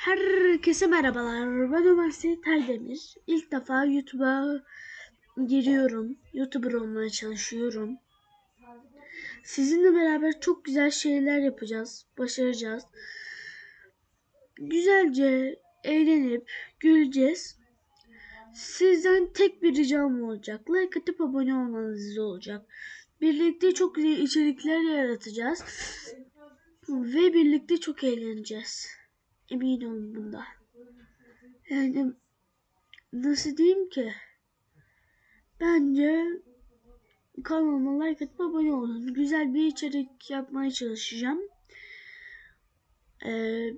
Herkese merhabalar. Ben Ömer Seyit Aydemir. İlk defa YouTube'a giriyorum. YouTuber olmaya çalışıyorum. Sizinle beraber çok güzel şeyler yapacağız. Başaracağız. Güzelce eğlenip güleceğiz. Sizden tek bir ricam olacak. Like atıp abone olmanız olacak. Birlikte çok güzel içerikler yaratacağız. Ve birlikte çok eğleneceğiz. Emin olun bunda. Yani nasıl diyeyim ki? Bence kanalıma like atıp abone olun. Güzel bir içerik yapmaya çalışacağım. Ee,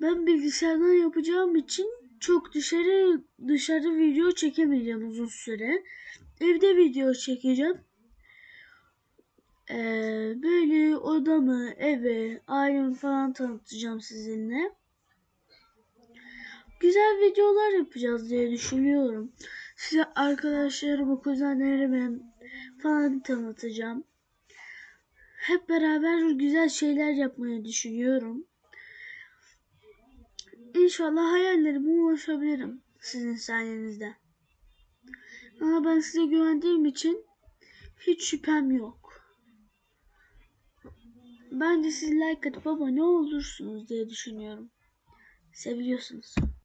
ben bilgisayardan yapacağım için çok dışarı dışarı video çekemeyeceğim uzun süre. Evde video çekeceğim. Ee, böyle odamı, evi, ailemi falan tanıtacağım sizinle. Güzel videolar yapacağız diye düşünüyorum. Size arkadaşlarımı, kuzenlerimi falan tanıtacağım. Hep beraber güzel şeyler yapmayı düşünüyorum. İnşallah hayallerime ulaşabilirim sizin sayenizde. Ama ben size güvendiğim için hiç şüphem yok. Bence siz like atıp abone olursunuz diye düşünüyorum. Seviyorsunuz.